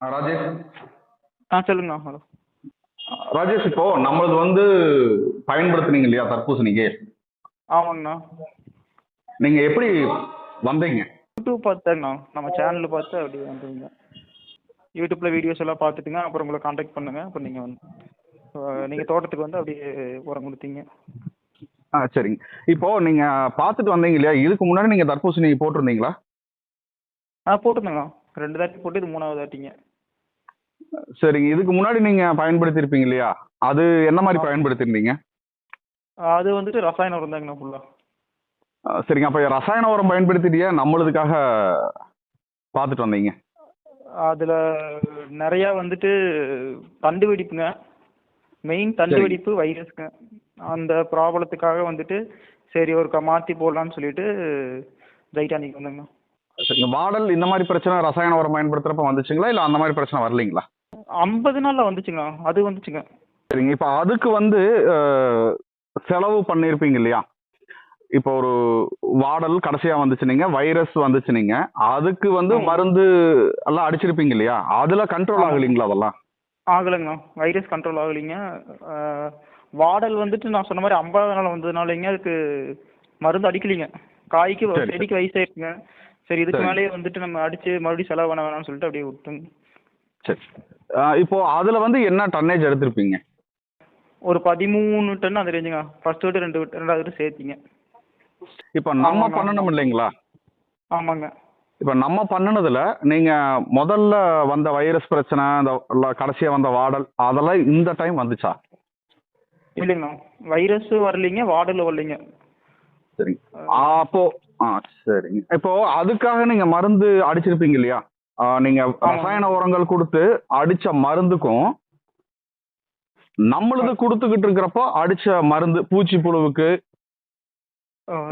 ராஜேஷ்? ஆ சொல்லுங்கண்ணா ஹலோ. ராஜேஷ் இப்போ நம்மளது வந்து பயன்படுத்துனீங்க இல்லையா தர்பூசணிக்கு? ஆமாங்கண்ணா. நீங்க எப்படி வந்தீங்க? யூடியூப் பார்த்தாங்கண்ணா. நம்ம சேனலில் பார்த்து அப்படியே வந்துருங்க யூடியூப்பில் வீடியோஸ் எல்லாம் பார்த்துட்டுங்க அப்புறம் உங்களை காண்டாக்ட் பண்ணுங்க. அப்புறம் நீங்கள் வந்து நீங்கள் தோட்டத்துக்கு வந்து அப்படியே உரம் கொடுத்தீங்க. ஆ சரிங்க. இப்போ நீங்க பார்த்துட்டு வந்தீங்க இல்லையா? இதுக்கு முன்னாடி நீங்க தர்பூசணி போட்டிருந்தீங்களா? ஆ போட்டுருந்தேங்கண்ணா. ரெண்டு தாட்டி போட்டு இது மூணாவது தாட்டிங்க. சரிங்க இதுக்கு முன்னாடி நீங்க பயன்படுத்தியிருப்பீங்க இல்லையா? அது என்ன மாதிரி பயன்படுத்தியிருந்தீங்க அது வந்துட்டு ரசாயன உரம் தாங்கண்ணா ஃபுல்லாக ஆ, சரிங்க. அப்போ ரசாயன உரம் பயன்படுத்திட்டியா? நம்மளுதுக்காக பார்த்துட்டு வந்தீங்க. அதில் நிறையா வந்துட்டு தண்டு வெடிப்புங்க. மெயின் தண்டு. வெடிப்பு வைரஸ்ங்க அந்த ப்ராப்ளத்துக்காக வந்துட்டு சரி ஒருக்கா மாற்றி போடலான்னு சொல்லிட்டு ஜைட்டானிக் வந்தேங்கண்ணா. சரிங்க வாடல் இந்த மாதிரி பிரச்சனை ரசாயன உரம் பயன்படுத்துறப்ப வந்துச்சுங்களா? இல்லை அந்த மாதிரி பிரச்சனை வரலைங்களா? ஐம்பது நாளில் வந்துச்சுங்க. அது வந்துச்சுங்க. சரிங்க. இப்போ அதுக்கு வந்து செலவு பண்ணியிருப்பீங்க இல்லையா? இப்போ ஒரு வாடல் கடைசியா வந்துச்சு நீங்க வைரஸ் வந்துச்சு நீங்க அதுக்கு வந்து. மருந்து எல்லாம் அடிச்சிருப்பீங்க இல்லையா? அதுல கண்ட்ரோல். ஆகலைங்களா அதெல்லாம்? ஆகலைங்கண்ணா வைரஸ் கண்ட்ரோல் ஆகலைங்க. வாடல் வந்துட்டு நான் சொன்ன மாதிரி ஐம்பது நாள் வந்ததுனாலங்க அதுக்கு மருந்து அடிக்கலைங்க. காய்க்கு. செடிக்கு வயசாயிருக்குங்க சரி இதுக்கு சரி. மேலேயே வந்துட்டு நம்ம அடிச்சு மறுபடியும் செலவு பண்ண வேணாம்னு சொல்லிட்டு அப்படியே விட்டுங்க சரி. இப்போ அதுல வந்து என்ன டன்னேஜ் எடுத்திருப்பீங்க? ஒரு பதிமூணு டன் அந்த ரேஞ்சுங்க ஃபர்ஸ்ட் விட்டு ரெண்டு விட்டு ரெண்டாவது விட்டு சேர்த்திங்க. இப்போ நம்ம. பண்ணணும் இல்லைங்களா? ஆமாங்க. இப்போ நம்ம பண்ணுனதுல நீங்க முதல்ல வந்த வைரஸ் பிரச்சனை அந்த கடைசியா வந்த வாடல் அதெல்லாம் இந்த டைம் வந்துச்சா? இல்லைங்கண்ணா வைரஸ் வரலைங்க வாடல் வரலைங்க. சரிங்க அப்போ ஆ சரிங்க. இப்போ அதுக்காக நீங்க மருந்து அடிச்சிருப்பீங்க இல்லையா? நீங்க ரசாயன உரங்கள் கொடுத்து அடிச்ச மருந்துக்கும் நம்மளுது கொடுத்துக்கிட்டு இருக்கிறப்போ அடிச்ச மருந்து பூச்சி புழுவுக்கு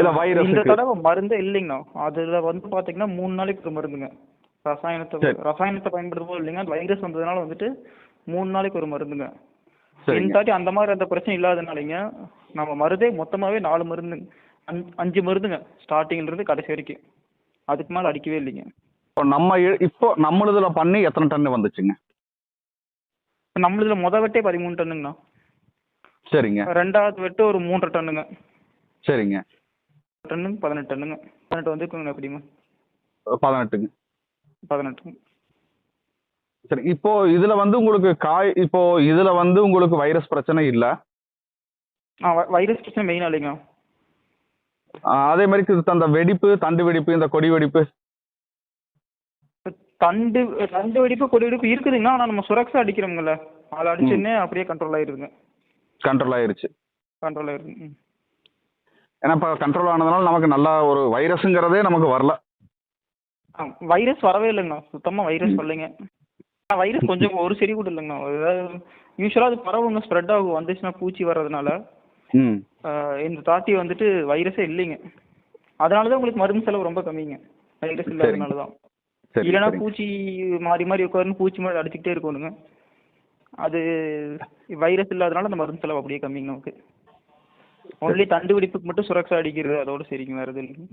இல்ல வைரஸுக்கு. இந்த தடவை மருந்தே இல்லைங்கண்ணா. அதுல வந்து பாத்தீங்கன்னா மூணு நாளைக்கு ஒரு மருந்துங்க. ரசாயனத்தை. ரசாயனத்தை பயன்படுத்தும் இல்லைங்க வைரஸ் வந்ததுனால வந்துட்டு மூணு நாளைக்கு ஒரு மருந்துங்க. இந்த தாட்டி அந்த மாதிரி அந்த பிரச்சனை இல்லாதனாலங்க நம்ம மருந்தே மொத்தமாவே நாலு மருந்து அஞ்சு- அஞ்சு மருந்துங்க. ஸ்டார்டிங்ல இருந்து கடைசி வரைக்கும். அதுக்கு மேல அடிக்கவே இல்லைங்க. இப்போ நம்ம இப்போ நம்மளுதுல பண்ணி எத்தனை டன் வந்துச்சுங்க? இப்ப நம்மளுதுல முத வெட்டே பதிமூணு டன்னுங்கண்ணா. சரிங்க. ரெண்டாவது வெட்டு ஒரு மூன்றரை டன்னுங்க. சரிங்க. டன்னுங்க பதினெட்டு டன்னுங்க. பதினெட்டு வந்துருக்குங்க எப்படிங்க பதினெட்டுங்க. பதினெட்டு. சரி இப்போ இதுல வந்து உங்களுக்கு காய் இப்போ இதுல வந்து உங்களுக்கு வைரஸ் பிரச்சனை இல்ல? வைரஸ் பிரச்சனை மெயினாக இல்லைங்க. அதே மாதிரி அந்த வெடிப்பு தண்டு வெடிப்பு இந்த கொடி வெடிப்பு. தண்டு தண்டு வெடிப்பு கொடி வெடிப்பு இருக்குதுங்கண்ணா ஆனால் நம்ம சுரக்ஷா அடிக்கிறோம்ல. அதை அடிச்சுன்னே அப்படியே கண்ட்ரோல் ஆயிருதுங்க கண்ட்ரோல் ஆயிருச்சு. கண்ட்ரோல் ஆயிருது. ஏன்னா இப்போ கண்ட்ரோல் ஆனதுனால நமக்கு நல்லா ஒரு வைரஸுங்கிறதே நமக்கு வரல. வைரஸ் வரவே இல்லைங்கண்ணா சுத்தமாக வைரஸ் வரலைங்க. வைரஸ் கொஞ்சம் ஒரு செடி கூட இல்லைங்கண்ணா அதாவது யூஸ்வலாக அது பரவுங்க. ஸ்ப்ரெட் ஆகும். வந்துச்சுன்னா பூச்சி வர்றதுனால. இந்த தாட்டி வந்துட்டு வைரஸே இல்லைங்க. அதனால தான் உங்களுக்கு மருந்து செலவு ரொம்ப கம்மிங்க. வைரஸ் இல்லாததுனால தான் இல்லைன்னா. பூச்சி மாறி மாறி உட்காந்து பூச்சி மாதிரி அடிச்சுக்கிட்டே இருக்கணுங்க. அது வைரஸ் இல்லாதனால அந்த மருந்து செலவு அப்படியே கம்மிங்க நமக்கு. ஒன்லி தண்டு வெடிப்புக்கு மட்டும் சுரக்ஷா அடிக்கிறது அதோட சரிங்க வேறு எதுவும் இல்லைங்க.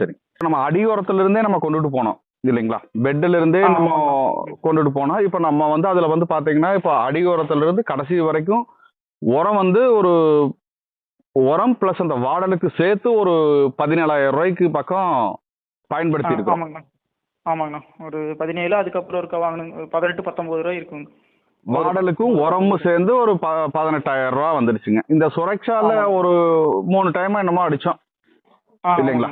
சரி. நம்ம அடியோரத்துல இருந்தே நம்ம கொண்டுட்டு போனோம் இல்லைங்களா? பெட்ல இருந்தே நம்ம. கொண்டுட்டு போனோம். இப்போ நம்ம வந்து அதுல வந்து பாத்தீங்கன்னா இப்போ அடியோரத்துல இருந்து கடைசி வரைக்கும் உரம் வந்து ஒரு உரம் பிளஸ் அந்த வாடலுக்கு சேர்த்து ஒரு பதினேழாயிரம் ரூபாய்க்கு பக்கம் பயன்படுத்தி இருக்கோம் ஆமாங்கண்ணா. ஆமாங்கண்ணா. ஒரு பதினேழு அதுக்கப்புறம் இருக்க ஒரு பதினெட்டு பத்தொம்பது ரூபாய் இருக்குங்க. வாடலுக்கும் உரமும் சேர்ந்து ஒரு ப பதினெட்டாயிரம் ரூபா வந்துடுச்சுங்க. இந்த சுரக்ஷால. ஒரு மூணு டைம் என்னமோ அடிச்சோம். இல்லைங்களா?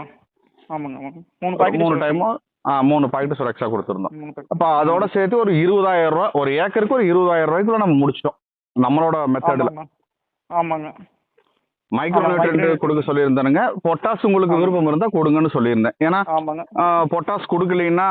ஆமாங்க ஆமாங்க மூணு பாக்கெட் மூணு டைமும் ஆ மூணு பாக்கெட் சுரக்ஷா கொடுத்துருந்தோம். அப்ப அதோட சேர்த்து ஒரு இருபதாயிரம் ரூபா ஒரு ஏக்கருக்கு ஒரு இருபதாயிரம் ரூபாய்க்குள்ள நம்ம முடிச்சிட்டோம். நம்மளோட மெத்தட்ல ஆமாங்க. மைக்ரோ micro- கொடுக்க சொல்லியிருந்தானுங்க. பொட்டாஸ் உங்களுக்கு. விருப்பம் இருந்தா கொடுங்கன்னு சொல்லியிருந்தேன். ஏன்னா ஆமாங்க. பொட்டாஸ் கொடுக்கலைன்னா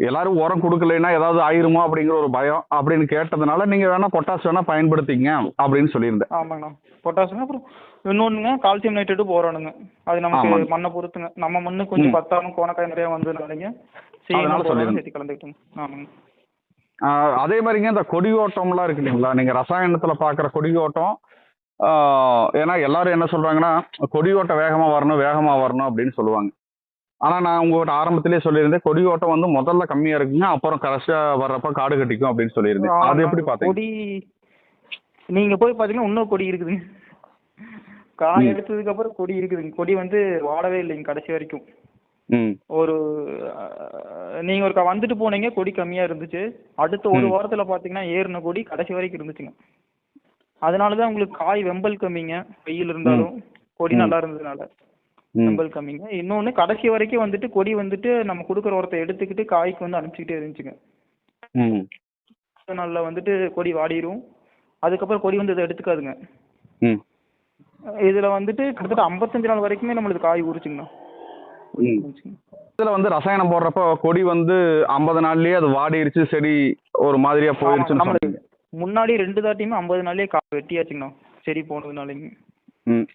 எல்லாரும் உரம் கொடுக்கலைன்னா ஏதாவது ஆயிருமோ அப்படிங்கிற ஒரு பயம் அப்படின்னு கேட்டதுனால நீங்க வேணா பொட்டாஸ் வேணா பயன்படுத்திங்க அப்படின்னு சொல்லியிருந்தேன். ஆமாங்கண்ணா பொட்டாசுங்க அப்புறம் இன்னொன்றுங்க கால்சியம் நைட்ரேட்டு போரானுங்க அது நமக்கு ஆமாங்க. மண்ணை பொறுத்துங்க. நம்ம மண்ணு கொஞ்சம் ம். பத்தாம கோணக்காய் நிறையா வந்ததுனாலங்க. சேர்த்து கலந்துக்கிட்டோங்க. ஆமாங்க. அதே மாதிரிங்க இந்த கொடியோட்டம்லாம் இருக்கு இல்லைங்களா? நீங்க ரசாயனத்துல பாக்குற கொடியோட்டம் ஆஹ் ஏன்னா எல்லாரும் என்ன சொல்றாங்கன்னா கொடியோட்டம் வேகமா வரணும் வேகமா வரணும் அப்படின்னு சொல்லுவாங்க. ஆனா நான் உங்ககிட்ட ஆரம்பத்திலேயே சொல்லியிருந்தேன் கொடி ஓட்டம் வந்து முதல்ல கம்மியா இருக்குங்க அப்புறம் கடைசியா வர்றப்ப காடு கட்டிக்கும் அப்படின்னு சொல்லியிருந்தேன். அது. எப்படி பாத்தீங்க? கொடி நீங்க போய் பாத்தீங்கன்னா இன்னும் கொடி இருக்குதுங்க காய். எடுத்ததுக்கு அப்புறம் கொடி இருக்குதுங்க கொடி வந்து வாடவே இல்லைங்க கடைசி வரைக்கும். ஒரு நீங்க ஒருக்கா வந்துட்டு போனீங்க கொடி கம்மியா இருந்துச்சு. அடுத்த ஒரு. வாரத்துல பாத்தீங்கன்னா ஏறின கொடி கடைசி வரைக்கும் இருந்துச்சுங்க. அதனாலதான் உங்களுக்கு காய் வெம்பல் கம்மிங்க. வெயில் இருந்தாலும் கொடி. நல்லா இருந்ததுனால வெம்பல் கம்மிங்க. இன்னொன்னு கடைசி வரைக்கும் வந்துட்டு கொடி வந்துட்டு நம்ம கொடுக்குற உரத்தை எடுத்துக்கிட்டு காய்க்கு வந்து அனுப்பிச்சிக்கிட்டே இருந்துச்சுங்க. நாள்ல வந்துட்டு கொடி வாடிரும். அதுக்கப்புறம் கொடி வந்து இதை எடுத்துக்காதுங்க. ம். இதுல வந்துட்டு கிட்டத்தட்ட ஐம்பத்தஞ்சு நாள் வரைக்குமே நம்மளுக்கு காய் உரிச்சுங்கண்ணா. இதுல வந்து ரசாயனம் போடுறப்ப கொடி வந்து ஐம்பது நாள்லயே அது வாடிருச்சு செடி ஒரு மாதிரியா போயிருச்சுன்னு முன்னாடி ரெண்டு தாட்டியுமே ஐம்பது நாள்லயே காய் வெட்டியாச்சுங்கண்ணா. செடி போனதுனாலங்க.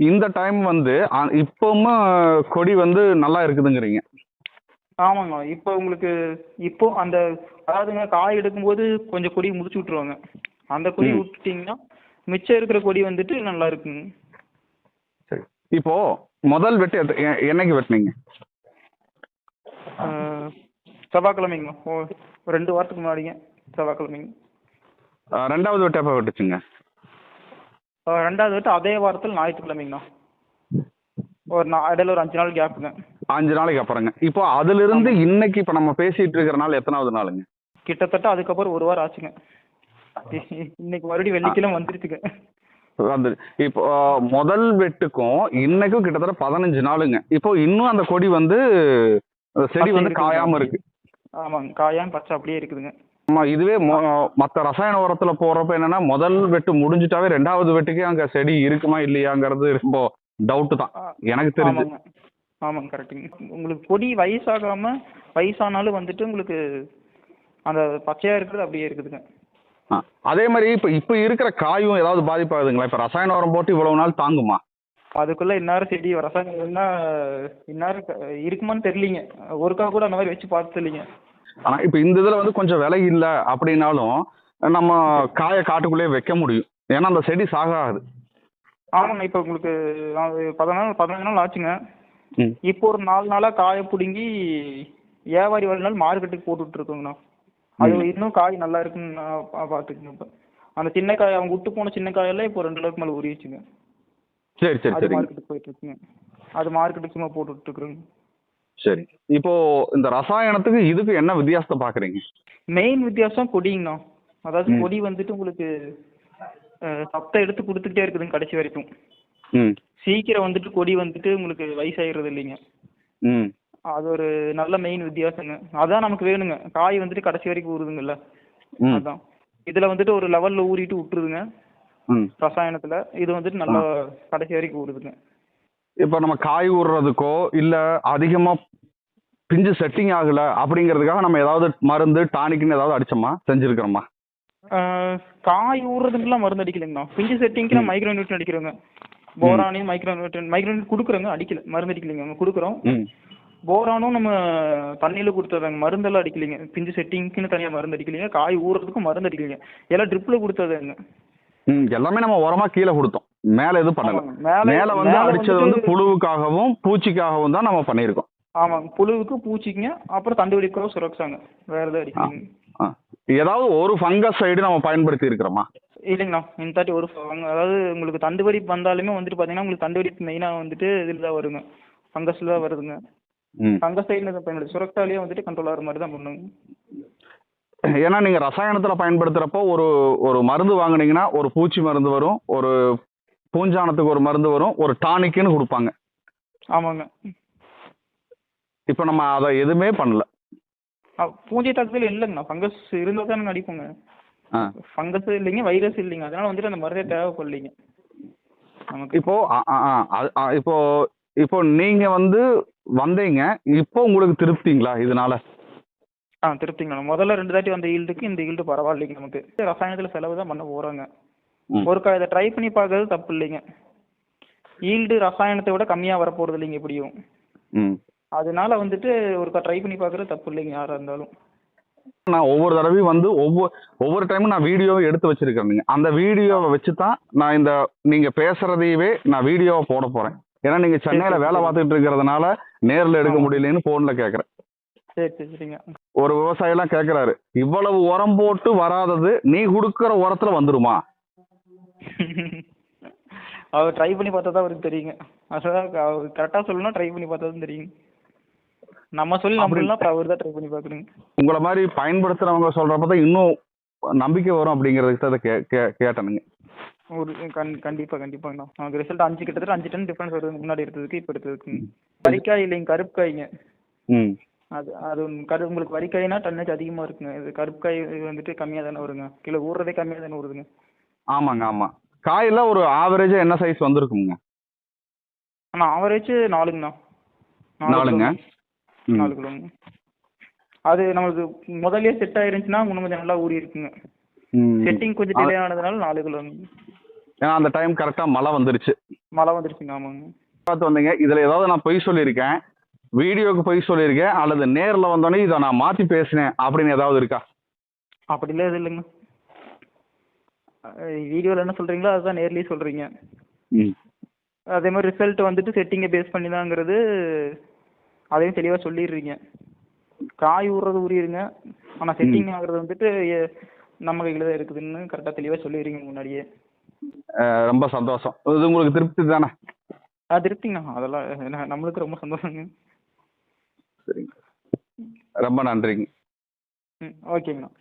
இந்த டைம் வந்து இப்பவும் கொடி வந்து நல்லா இருக்குதுங்கிறீங்க. ஆமாங்க இப்போ உங்களுக்கு இப்போ அந்த அதாவதுங்க காய் எடுக்கும்போது கொஞ்சம் கொடி முடிச்சு விட்டுருவாங்க. அந்த கொடி. விட்டுட்டீங்கன்னா மிச்சம் இருக்கிற கொடி வந்துட்டு நல்லா இருக்குங்க. சரி. இப்போ முதல் வெட்டு என்னைக்கு வெட்டினீங்க? செவ்வாய்க்கிழமைங்க. ஓ ஒரு ரெண்டு வாரத்துக்கு முன்னாடிங்க செவ்வாய்க்கிழமைங்க. ரெண்டாவது வெட்டு எப்போ வெட்டுச்சுங்க? ரெண்டாவது விட்டு அதே வாரத்தில் ஞாயிற்றுக்கிழமைங்கண்ணா. ஒரு நா இடையில ஒரு அஞ்சு நாள் கேப்புங்க அஞ்சு நாளைக்கு அப்புறங்க. இப்போ அதுல இருந்து இன்னைக்கு இப்ப நம்ம பேசிட்டு இருக்கிற நாள் எத்தனாவது நாளுங்க? கிட்டத்தட்ட அதுக்கப்புறம் ஒரு வாரம் ஆச்சுங்க. இன்னைக்கு மறுபடியும் வெள்ளிக்கிழமை வந்துருச்சுங்க. வந்து இப்போ முதல் வெட்டுக்கும் இன்னைக்கும் கிட்டத்தட்ட பதினஞ்சு நாளுங்க. இப்போ இன்னும் அந்த கொடி வந்து செடி வந்து. காயாம இருக்கு. ஆமாங்க காயாம பச்சை அப்படியே இருக்குதுங்க. ஆமா இதுவே மொ- மத்த ரசாயன உரத்துல போடுறப்ப என்னன்னா முதல் வெட்டு முடிஞ்சிட்டாவே ரெண்டாவது வெட்டுக்கே அங்க செடி இருக்குமா இல்லையாங்கிறது ரொம்ப டவுட் தான். எனக்கு தெரிஞ்சு. ஆமாங்க. கரெக்டுங்க உங்களுக்கு கொடி வயசாகாம வயசானாலும் வந்துட்டு உங்களுக்கு அந்த பச்சையா இருக்கிறது அப்படியே இருக்குதுங்க. அதே மாதிரி இப்ப இப்ப இருக்கிற காயும் ஏதாவது பாதிப்பாகுதுங்களா? இப்ப ரசாயன உரம் போட்டு இவ்வளவு நாள் தாங்குமா? அதுக்குள்ள இந்நேரம் செடி ரசாயனம் இந்நேரம் க- இருக்குமான்னு தெரியலீங்க. ஒருக்கா கூட அந்த மாதிரி வச்சு பார்த்தது இல்லைங்க ஆனா இப்ப இந்த இதுல வந்து கொஞ்சம் விலை இல்ல அப்படின்னாலும் நம்ம காயை காட்டுக்குள்ளேயே வைக்க முடியும். ஏன்னா அந்த செடி சாகாது. ஆமாங்க இப்போ உங்களுக்கு பதினாலு பதினஞ்சு நாள் ஆச்சுங்க. இப்போ ஒரு நாலு நாளா காயை பிடுங்கி வியாபாரி வர நாள் மார்க்கெட்டுக்கு போட்டுட்டு இருக்கோங்கண்ணா. அது ம். இன்னும் காய் நல்லா இருக்குன்னு பார்த்துக்குங்க இப்போ. அந்த சின்ன காய் அவங்க விட்டு போன சின்ன காயெல்லாம் இப்போ ரெண்டு அளவுக்கு மேலே உரிச்சுங்க சரி சரி மார்க்கெட்டுக்கு போயிட்டு இருக்குங்க. அது மார்க்கெட்டுக்கு சும்மா போட்டுட்டு இருக்கிறோங்க. சரி. இப்போ இந்த ரசாயனத்துக்கு இதுக்கு என்ன வித்தியாசத்தை பாக்குறீங்க மெயின் வித்தியாசம் கொடிங்கண்ணா. அதாவது. கொடி வந்துட்டு உங்களுக்கு அஹ், சத்தை எடுத்து கொடுத்துக்கிட்டே இருக்குதுங்க கடைசி வரைக்கும். சீக்கிரம் வந்துட்டு கொடி வந்துட்டு உங்களுக்கு வயசாகிறது இல்லைங்க. அது ஒரு நல்ல மெயின் வித்தியாசங்க. அதான் நமக்கு வேணுங்க. காய் வந்துட்டு கடைசி வரைக்கும் ஊறுதுங்கல்ல. அதான். இதுல வந்துட்டு ஒரு லெவல்ல ஊறிட்டு விட்டுருதுங்க. ரசாயனத்துல. இது வந்துட்டு நல்லா கடைசி வரைக்கும் ஊறுதுங்க. இப்போ நம்ம காய் ஊறுறதுக்கோ இல்ல அதிகமா பிஞ்சு செட்டிங் ஆகல அப்படிங்கிறதுக்காக நம்ம ஏதாவது மருந்து டானிக்னு ஏதாவது அடிச்சோமா? செஞ்சிருக்கிறோமா? காய் ஊறுறதுக்குலாம் மருந்து அடிக்கலைங்கண்ணா. பிஞ்சு செட்டிங்க்கு ம். மைக்ரோ நியூட்டன் அடிக்கிறோங்க. போரானி மைக்ரோ நியூட்டன் மைக்ரோ நியூட்டன் கொடுக்குறோங்க அடிக்கல. மருந்து அடிக்கலைங்க நம்ம கொடுக்குறோம். போரானும் நம்ம தண்ணியில கொடுத்ததாங்க. மருந்தெல்லாம் அடிக்கலைங்க. பிஞ்சு செட்டிங்க்குன்னு தனியா மருந்து அடிக்கலைங்க. காய் ஊறுறதுக்கும் மருந்து அடிக்கலைங்க. எல்லாம் ட்ரிப்ல கொடுத்ததுங்க. ம் எல்லாமே நம்ம உரமா கீழே கொடுத்தோம். மேல எதுவும் பண்ணல. மேல வந்து அடிச்சது வந்து புழுவுக்காகவும் பூச்சிக்காகவும் தான் நம்ம பண்ணியிருக்கோம். ஆமாங்க. புழுவுக்கு பூச்சிக்குங்க அப்புறம் தண்டு வெடிக்கிறோம் சுரக்ஷாங்க. வேற எதுவும் அடிக்கலைங்க. ஆ. ஏதாவது ஒரு ஃபங்கஸ் சைடு நம்ம பயன்படுத்தி இருக்கிறோமா? இல்லைங்கண்ணா. இந்த தாட்டி ஒரு அதாவது உங்களுக்கு தண்டு வெடிப்பு வந்தாலுமே வந்துட்டு பார்த்தீங்கன்னா உங்களுக்கு தண்டு வெடிப்பு மெயினாக வந்துட்டு இதில் தான் வருங்க. ஃபங்கஸில் தான் வருதுங்க. ஃபங்கஸ் சைடில் தான் பயன்படுது சுரக்ஷாலேயே வந்துட்டு கண்ட்ரோல் ஆகிற மாதிரி தான் பண்ணுங்க. ஏன்னா நீங்க ரசாயனத்துல பயன்படுத்துறப்போ ஒரு ஒரு மருந்து வாங்குனீங்கன்னா ஒரு பூச்சி மருந்து வரும். ஒரு பூஞ்சானத்துக்கு ஒரு மருந்து வரும் ஒரு டானிக்னு கொடுப்பாங்க. ஆமாங்க. இப்போ நம்ம அதை எதுவுமே பண்ணல. பூஞ்சை தாக்குதல் இல்லைங்கண்ணா. ஃபங்கஸ் இருந்தால் தான் அடிப்போங்க ஆ. ஃபங்கஸ் இல்லைங்க வைரஸ் இல்லைங்க. அதனால வந்துட்டு அந்த மருந்தே தேவைப்படலைங்க. நமக்கு. இப்போ இப்போ இப்போ நீங்க வந்து வந்தீங்க இப்போ உங்களுக்கு திருப்திங்களா இதனால? ஆ திருப்திங்கண்ணா. முதல்ல ரெண்டு தாட்டி வந்த ஈல்டுக்கு இந்த ஈல்டு பரவாயில்லைங்க நமக்கு. ரசாயனத்தில் செலவு தான் பண்ண போகிறாங்க. ஒருக்கா இதை ட்ரை பண்ணி பார்க்கறது தப்பு இல்லைங்க. ஈல்டு ரசாயனத்தை விட கம்மியாக வரப்போகிறது இல்லைங்க எப்படியும். அதனால வந்துட்டு ஒருக்கா ட்ரை பண்ணி பார்க்கறது தப்பு இல்லைங்க யாராக இருந்தாலும். நான் ஒவ்வொரு தடவையும் வந்து ஒவ்வொரு ஒவ்வொரு டைமும் நான் வீடியோவை எடுத்து வச்சிருக்கேனுங்க அந்த வீடியோவை வச்சு தான் நான் இந்த நீங்க பேசுறதையவே நான் வீடியோவை போட போறேன். ஏன்னா நீங்க சென்னையில வேலை. பார்த்துட்டு இருக்கிறதுனால நேர்ல எடுக்க. முடியலன்னு போன்ல கேக்குறேன். சரி சரி சரிங்க. ஒரு விவசாயி எல்லாம் கேக்குறாரு இவ்வளவு உரம் போட்டு வராதது நீ கொடுக்கிற உரத்துல வந்துருமா? அவர் ட்ரை பண்ணி பார்த்தா தான் அவருக்கு தெரியுங்க. அதான் அவர் கரெக்டாக சொல்லணும் ட்ரை பண்ணி பார்த்தா தான் தெரியுங்க நம்ம சொல்லி நம்பலாம் அப்புறம் அவர் தான் ட்ரை பண்ணி பார்க்கணுங்க. உங்களை மாதிரி பயன்படுத்துறவங்க சொல்றப்ப தான் இன்னும் நம்பிக்கை வரும் அப்படிங்கிறதுக்கு தான் கே கே- கேட்டேனுங்க. ஒரு கண் கண்டிப்பாக கண்டிப்பாங்கண்ணா. நமக்கு ரிசல்ட் அஞ்சு கிட்டத்தட்ட அஞ்சு டன் டிஃப்ரென்ஸ் வருது முன்னாடி எடுத்ததுக்கு இப்போ எடுத்ததுக்குங்க. வரிக்காய் இல்லைங்க கருப்பு காய்ங்க ம். அது அது கரு உங்களுக்கு வரிக்காய்னா டன்னேஜ் அதிகமாக இருக்குங்க. இது கருப்பு காய் வந்துட்டு கம்மியாக தானே வருங்க. கிலோ ஊறுறதே கம்மியாக தானே வருதுங்க. ஆமாங்க ஆமா. காயில ஒரு ஆவரேஜா என்ன சைஸ் வந்திருக்குங்க ஆனால் ஆவரேஜ் நாலுங்கண்ணா. நாலுங்க. நாலு கிலோங்க. அது நம்மளுக்கு முதல்லயே செட் ஆயிருந்துச்சுன்னா இன்னும் கொஞ்சம் நல்லா ஊறி இருக்குங்க. செட்டிங் கொஞ்சம் டிலே ஆனதுனால நாலு கிலோங்க. ஏன்னா அந்த டைம் கரெக்டா மழை வந்துருச்சு. மழை வந்துருச்சுங்க ஆமாங்க. பார்த்து வந்தீங்க. இதுல ஏதாவது நான் பொய் சொல்லியிருக்கேன். வீடியோக்கு பொய் சொல்லியிருக்கேன். அல்லது நேர்ல வந்தோடனே இதை நான் மாத்தி பேசினேன் அப்படின்னு ஏதாவது இருக்கா? அப்படிலாம் எதுவும் இல்லைங்க. வீடியோவில் என்ன சொல்கிறீங்களோ அதுதான் நேர்லேயே சொல்கிறீங்க அதே மாதிரி ரிசல்ட் வந்துட்டு செட்டிங்கை பேஸ் பண்ணி தாங்கிறது அதையும் தெளிவாக சொல்லிடுறீங்க. காய் ஊறுறது ஊறிடுங்க. ஆனால் செட்டிங் ஆகுறது வந்துட்டு நம்ம கையில் தான் இருக்குதுன்னு கரெக்டாக தெளிவாக சொல்லிடுறீங்க முன்னாடியே. ரொம்ப சந்தோஷம். இது உங்களுக்கு திருப்தி தானே? ஆ திருப்திங்கண்ணா அதெல்லாம் நம்மளுக்கு ரொம்ப சந்தோஷங்க. சரிங்க. ரொம்ப நன்றிங்க. ம் ஓகேங்கண்ணா.